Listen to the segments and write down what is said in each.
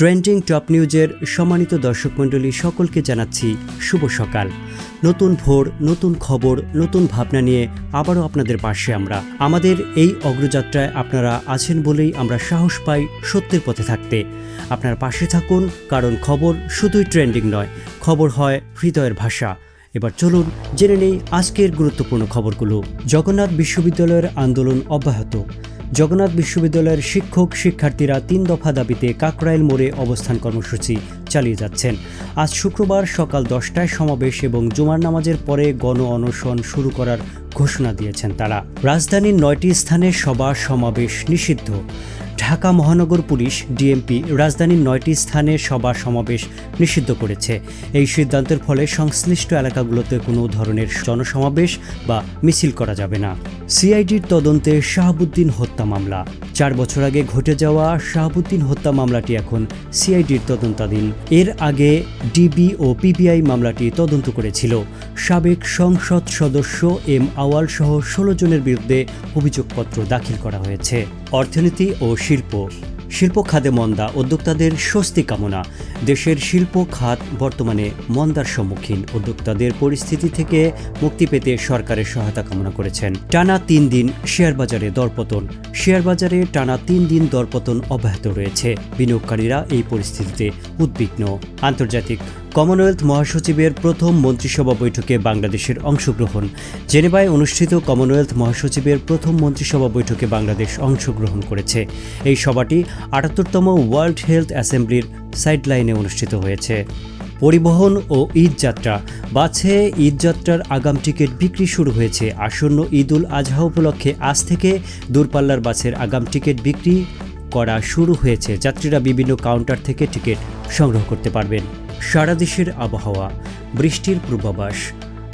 Trending top নিউজের সম্মানিত দর্শক মণ্ডলী সকলকে জানাচ্ছি শুভ সকাল। নতুন ভোর, নতুন খবর, নতুন ভাবনা নিয়ে আবারও আপনাদের পাশে আমরা। আমাদের এই অগ্রযাত্রায় আপনারা আছেন বলেই আমরা সাহস পাই সত্যের পথে থাকতে। আপনার পাশে থাকুন, কারণ খবর শুধুই ট্রেন্ডিং নয়, খবর হয় হৃদয়ের ভাষা। এবার চলুন জেনে নেই আজকের গুরুত্বপূর্ণ খবরগুলো। জগন্নাথ বিশ্ববিদ্যালয়ের আন্দোলন অব্যাহত। জগন্নাথ বিশ্ববিদ্যালয়ের শিক্ষক শিক্ষার্থীরা তিন দফা দাবিতে কাকরাইল মোড়ে অবস্থান কর্মসূচি চালিয়ে যাচ্ছেন। আজ শুক্রবার সকাল দশটায় সমাবেশ এবং জুমার নামাজের পরে গণ অনশন শুরু করার ঘোষণা দিয়েছেন তারা। রাজধানীর নয়টি স্থানে সভা সমাবেশ নিষিদ্ধ। ঢাকা মহানগর পুলিশ ডিএমপি রাজধানীর নয়টি স্থানে সভা সমাবেশ নিষিদ্ধ করেছে। এই সিদ্ধান্তের ফলে সংশ্লিষ্ট এলাকাগুলোতে কোনো ধরনের জনসমাবেশ বা মিছিল করা যাবে না। সিআইডির তদন্তে শাহাবুদ্দিন হত্যা মামলা। চার বছর আগে ঘটে যাওয়া শাহাবুদ্দিন হত্যা মামলাটি এখন সিআইডির তদন্তাধীন। এর আগে ডিবি ও পিবিআই মামলাটি তদন্ত করেছিল। সাবেক সংসদ সদস্য এম আওয়াল সহ ষোলো জনের বিরুদ্ধে অভিযোগপত্র দাখিল করা হয়েছে। অর্থনীতি ও শিল্প। শিল্প খাতে মন্দা, উদ্যোক্তাদের স্বস্তি কামনা। দেশের শিল্প খাত বর্তমানে মন্দার সম্মুখীন। উদ্যোক্তাদের পরিস্থিতি থেকে মুক্তি পেতে সরকারের সহায়তা কামনা করেছেন। টানা তিন দিন শেয়ার বাজারে দরপতন। শেয়ার বাজারে টানা তিন দিন দরপতন অব্যাহত রয়েছে। বিনিয়োগকারীরা এই পরিস্থিতিতে উদ্বিগ্ন। আন্তর্জাতিক কমনওয়েলথ মহাসচিবের প্রথম মন্ত্রিসভা বৈঠকে বাংলাদেশের অংশগ্রহণ। জেনেভায় অনুষ্ঠিত কমনওয়েলথ মহাসচিবের প্রথম মন্ত্রিসভা বৈঠকে বাংলাদেশ অংশগ্রহণ করেছে। এই সভাটি আটাত্তরতম ওয়ার্ল্ড হেলথ অ্যাসেম্বলির সাইডলাইনে অনুষ্ঠিত হয়েছে। পরিবহন ও ঈদযাত্রা। বাছে ঈদ যাত্রার আগাম টিকিট বিক্রি শুরু হয়েছে। আসন্ন ঈদ উল আজহা উপলক্ষে আজ থেকে দূরপাল্লার বাসের আগাম টিকিট বিক্রি করা শুরু হয়েছে, যাত্রীরা বিভিন্ন কাউন্টার থেকে টিকিট সংগ্রহ করতে পারবেন। সারা দেশের আবহাওয়া, বৃষ্টির পূর্বাভাস।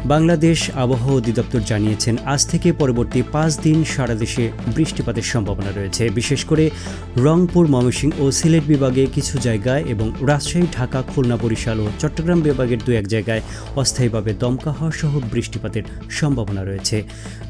বাংলাদেশ আবহাওয়া অধিদপ্তর জানিয়েছেন, আজ থেকে পরবর্তী পাঁচ দিন সারা দেশে বৃষ্টিপাতের সম্ভাবনা রয়েছে। বিশেষ করে রংপুর, ময়মনসিংহ ও সিলেট বিভাগে কিছু জায়গায় এবং রাজশাহী, ঢাকা, খুলনা, বরিশাল ও চট্টগ্রাম বিভাগের দু এক জায়গায় অস্থায়ীভাবে দমকা হওয়া সহ বৃষ্টিপাতের সম্ভাবনা রয়েছে।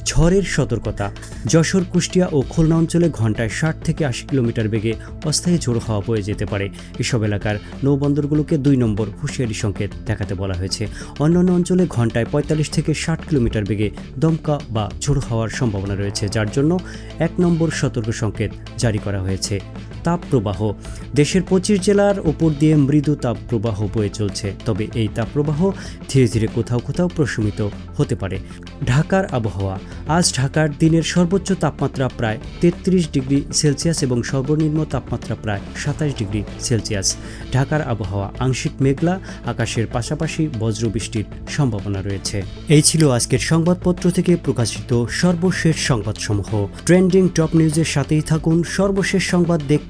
ঝড়ের সতর্কতা, যশোর, কুষ্টিয়া ও খুলনা অঞ্চলে ঘন্টায় ষাট থেকে আশি কিলোমিটার বেগে অস্থায়ী ঝোড়ো হওয়া বয়ে যেতে পারে। এসব এলাকার নৌবন্দরগুলোকে দুই নম্বর হুঁশিয়ারি সংকেত দেখাতে বলা হয়েছে। অন্যান্য অঞ্চলে ঘন্টায় পঁয়তাল্লিশ থেকে ষাট কিলোমিটার বেগে দমকা বা ঝোড়ো হওয়ার সম্ভাবনা রয়েছে, যার জন্য এক নম্বর সতর্ক সংকেত জারি করা হয়েছে। তাপপ্রবাহ। দেশের পঁচিশ জেলার ওপর দিয়ে মৃদু তাপপ্রবাহ বয়ে চলছে। তবে এই তাপপ্রবাহ ধীরে ধীরে কোথাও কোথাও প্রশমিত হতে পারে। ঢাকার আবহাওয়া। আজ ঢাকার দিনের সর্বোচ্চ তাপমাত্রা প্রায় তেত্রিশ ডিগ্রি সেলসিয়াস এবং সর্বনিম্ন তাপমাত্রা প্রায় সাতাশ ডিগ্রি সেলসিয়াস। ঢাকার আবহাওয়া। আংশিক মেঘলা, আকাশের পাশাপাশি বজ্রবৃষ্টির সম্ভাবনা রয়েছে। এই ছিল আজকের সংবাদপত্র থেকে প্রকাশিত সর্বশেষ সংবাদসমূহ। ট্রেন্ডিং টপ নিউজের সাথেই থাকুন। সর্বশেষ সংবাদ দেখতে